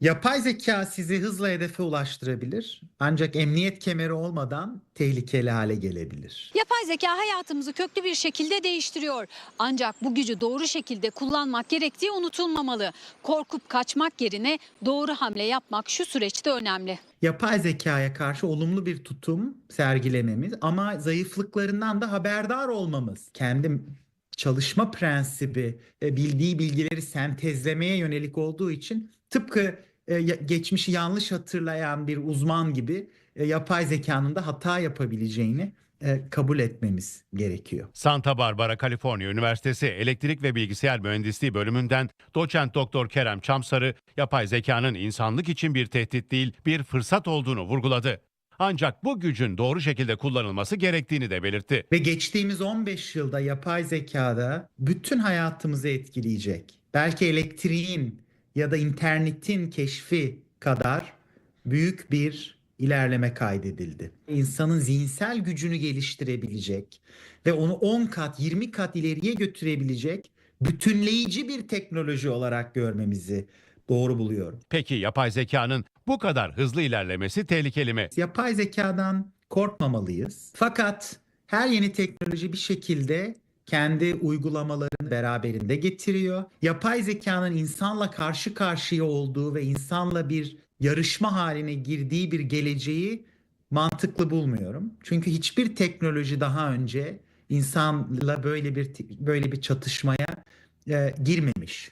Yapay zeka sizi hızla hedefe ulaştırabilir. Ancak emniyet kemeri olmadan tehlikeli hale gelebilir. Yapay zeka hayatımızı köklü bir şekilde değiştiriyor. Ancak bu gücü doğru şekilde kullanmak gerektiği unutulmamalı. Korkup kaçmak yerine doğru hamle yapmak şu süreçte önemli. Yapay zekaya karşı olumlu bir tutum sergilememiz ama zayıflıklarından da haberdar olmamız. Kendi çalışma prensibi e, bildiği bilgileri sentezlemeye yönelik olduğu için tıpkı e, geçmişi yanlış hatırlayan bir uzman gibi e, yapay zekanın da hata yapabileceğini e, kabul etmemiz gerekiyor. Santa Barbara, Kaliforniya Üniversitesi Elektrik ve Bilgisayar Mühendisliği bölümünden doçent doktor Kerem Çamsarı, yapay zekanın insanlık için bir tehdit değil, bir fırsat olduğunu vurguladı. Ancak bu gücün doğru şekilde kullanılması gerektiğini de belirtti. Ve geçtiğimiz 15 yılda yapay zekada bütün hayatımızı etkileyecek. Belki elektriğin ya da internetin keşfi kadar büyük bir ilerleme kaydedildi. İnsanın zihinsel gücünü geliştirebilecek ve onu 10 kat, 20 kat ileriye götürebilecek bütünleyici bir teknoloji olarak görmemizi doğru buluyorum. Peki yapay zekanın bu kadar hızlı ilerlemesi tehlikeli mi? Yapay zekadan korkmamalıyız. Fakat her yeni teknoloji bir şekilde kendi uygulamalarını beraberinde getiriyor. Yapay zekanın insanla karşı karşıya olduğu ve insanla bir yarışma haline girdiği bir geleceği mantıklı bulmuyorum. Çünkü hiçbir teknoloji daha önce insanla böyle bir böyle bir çatışmaya e, girmemiş.